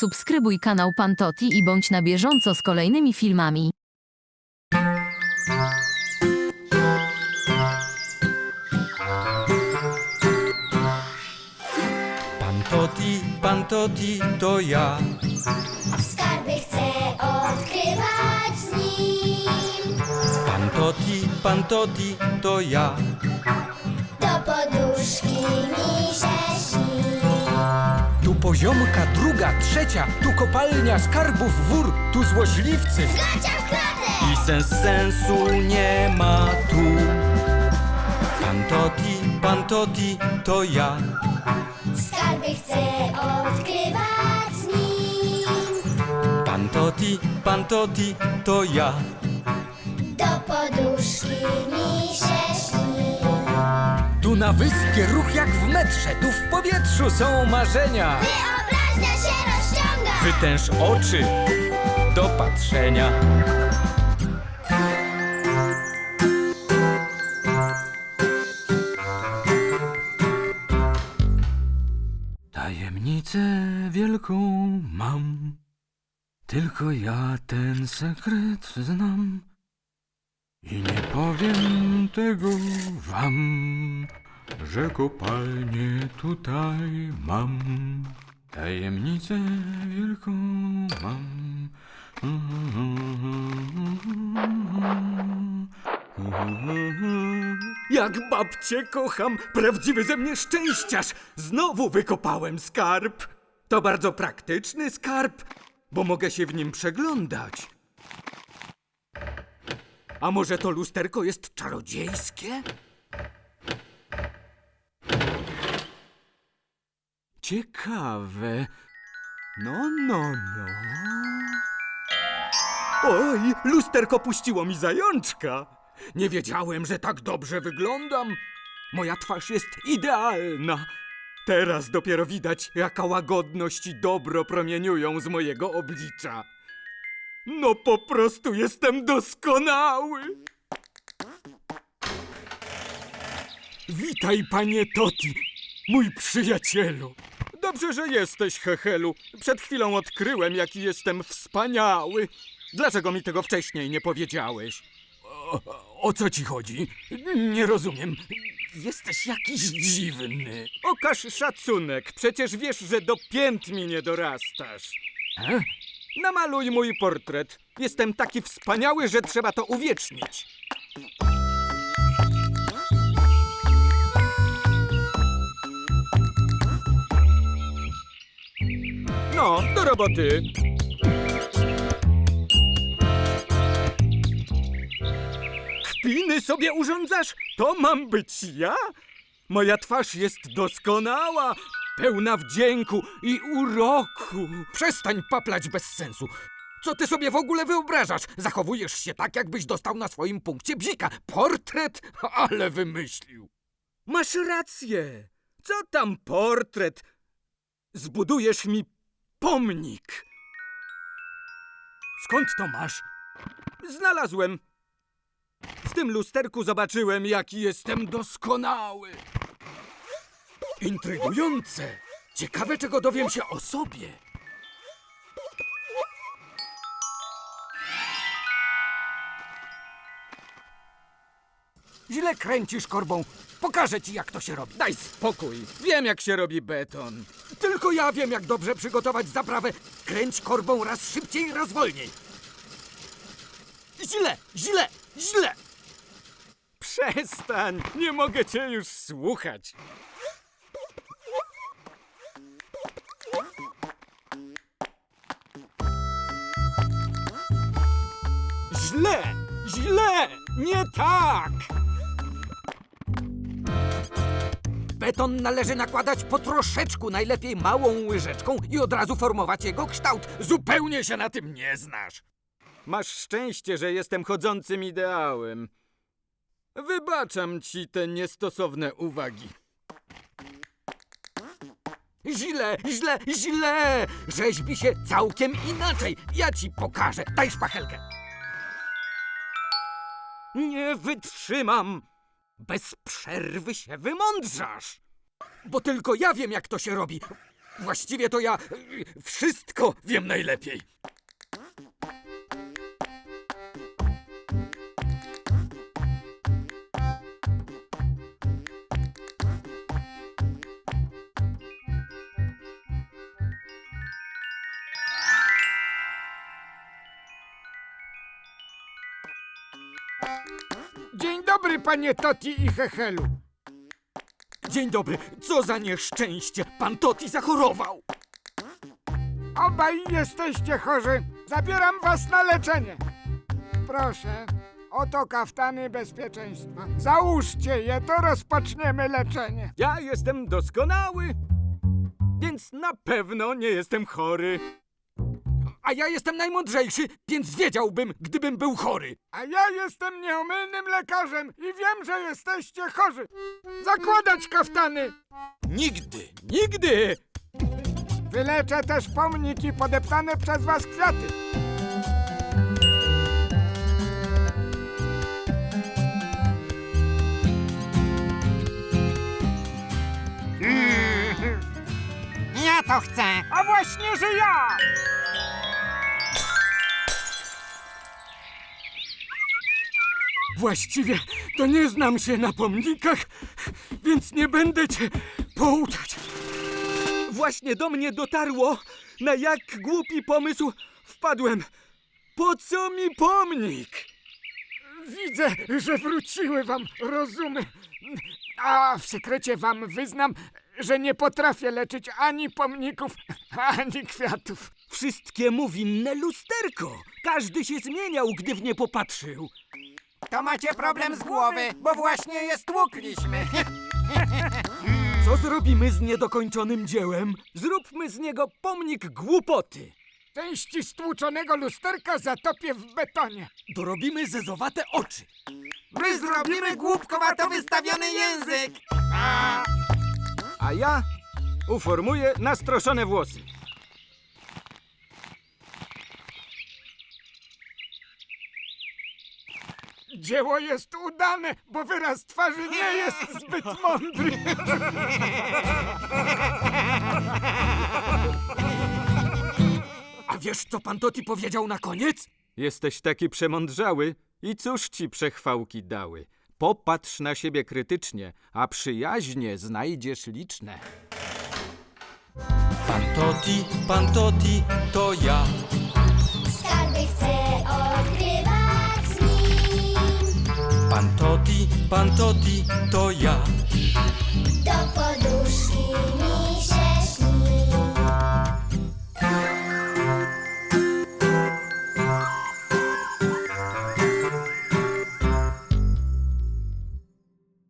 subskrybuj kanał Pantoti i bądź na bieżąco z kolejnymi filmami. Pan Toti, pan Toti, to ja. Skarby chcę odkrywać z nim. Pan Toti, pan Toti, to ja. Do poduszki mi się poziomka druga, trzecia, tu kopalnia skarbów wór, tu złośliwcy. Gacia w! I sens sensu nie ma tu. Pan Toti, pan Toti, to ja. Skarby chcę odkrywać z nim. Pan Toti, pan Toti, to ja. Do poduszki mi się na wyspie ruch jak w metrze, tu w powietrzu są marzenia. Wyobraźnia się rozciąga. Wytęż oczy do patrzenia. Tajemnicę wielką mam, tylko ja ten sekret znam. I nie powiem tego wam, że kopalnię tutaj mam. Tajemnicę wielką mam. Jak babcię kocham, prawdziwy ze mnie szczęściarz. Znowu wykopałem skarb. To bardzo praktyczny skarb, bo mogę się w nim przeglądać. A może to lusterko jest czarodziejskie? Ciekawe. No, no, no. Oj, lusterko puściło mi zajączka. Nie wiedziałem, że tak dobrze wyglądam. Moja twarz jest idealna. Teraz dopiero widać, jaka łagodność i dobro promieniują z mojego oblicza. No po prostu jestem doskonały. Witaj, panie Toti, mój przyjacielu. Dobrze, że jesteś, Hechelu. Przed chwilą odkryłem, jaki jestem wspaniały. Dlaczego mi tego wcześniej nie powiedziałeś? O, o co ci chodzi? Nie rozumiem. Jesteś jakiś dziwny. Okaż szacunek. Przecież wiesz, że do pięt mi nie dorastasz. E? Namaluj mój portret. Jestem taki wspaniały, że trzeba to uwiecznić. No, do roboty. Kpiny sobie urządzasz? To mam być ja? Moja twarz jest doskonała, pełna wdzięku i uroku. Przestań paplać bez sensu. Co ty sobie w ogóle wyobrażasz? Zachowujesz się tak, jakbyś dostał na swoim punkcie bzika. Portret? Ale wymyślił. Masz rację. Co tam portret? Zbudujesz mi pomnik. Skąd to masz? Znalazłem. W tym lusterku zobaczyłem, jaki jestem doskonały. Intrygujące. Ciekawe, czego dowiem się o sobie. Źle kręcisz korbą. Pokażę ci, jak to się robi. Daj spokój. Wiem, jak się robi beton. Tylko ja wiem, jak dobrze przygotować zaprawę. Kręć korbą raz szybciej, raz wolniej. Źle, źle, źle. Przestań, nie mogę cię już słuchać. Źle, źle, nie tak. Beton należy nakładać po troszeczku, najlepiej małą łyżeczką i od razu formować jego kształt. Zupełnie się na tym nie znasz. Masz szczęście, że jestem chodzącym ideałem. Wybaczam ci te niestosowne uwagi. Źle, źle, źle! Rzeźbi się całkiem inaczej. Ja ci pokażę. Daj szpachelkę. Nie wytrzymam. Bez przerwy się wymądrzasz. Bo tylko ja wiem, jak to się robi. Właściwie to ja y, wszystko wiem najlepiej. Dzień dobry, panie Toti i Hechelu. Dzień dobry, co za nieszczęście! Pan Toti zachorował! Obaj jesteście chorzy. Zabieram was na leczenie. Proszę, oto kaftany bezpieczeństwa. Załóżcie je, to rozpoczniemy leczenie. Ja jestem doskonały, więc na pewno nie jestem chory. A ja jestem najmądrzejszy, więc wiedziałbym, gdybym był chory. A ja jestem nieomylnym lekarzem i wiem, że jesteście chorzy. Zakładać kaftany. Nigdy, nigdy! Wyleczę też pomniki podeptane przez was kwiaty. Ja to chcę! A właśnie, że ja! Właściwie to nie znam się na pomnikach, więc nie będę cię pouczać. Właśnie do mnie dotarło, na jak głupi pomysł wpadłem. Po co mi pomnik? Widzę, że wróciły wam rozumy. A w sekrecie wam wyznam, że nie potrafię leczyć ani pomników, ani kwiatów. Wszystkiemu winne lusterko. Każdy się zmieniał, gdy w nie popatrzył. To macie problem z głowy, bo właśnie je stłukliśmy. Co zrobimy z niedokończonym dziełem? Zróbmy z niego pomnik głupoty. Części stłuczonego lusterka zatopię w betonie. Dorobimy zezowate oczy. My zrobimy głupkowato wystawiony język! A ja uformuję nastroszone włosy. Dzieło jest udane, bo wyraz twarzy nie jest zbyt mądry. A wiesz, co pan Toti powiedział na koniec? Jesteś taki przemądrzały i cóż ci przechwałki dały? Popatrz na siebie krytycznie, a przyjaźnie znajdziesz liczne. Pan Toti, pan Toti, to ja. Skarby chcę odkrywać Pan Toti, pan Toti, to ja. Do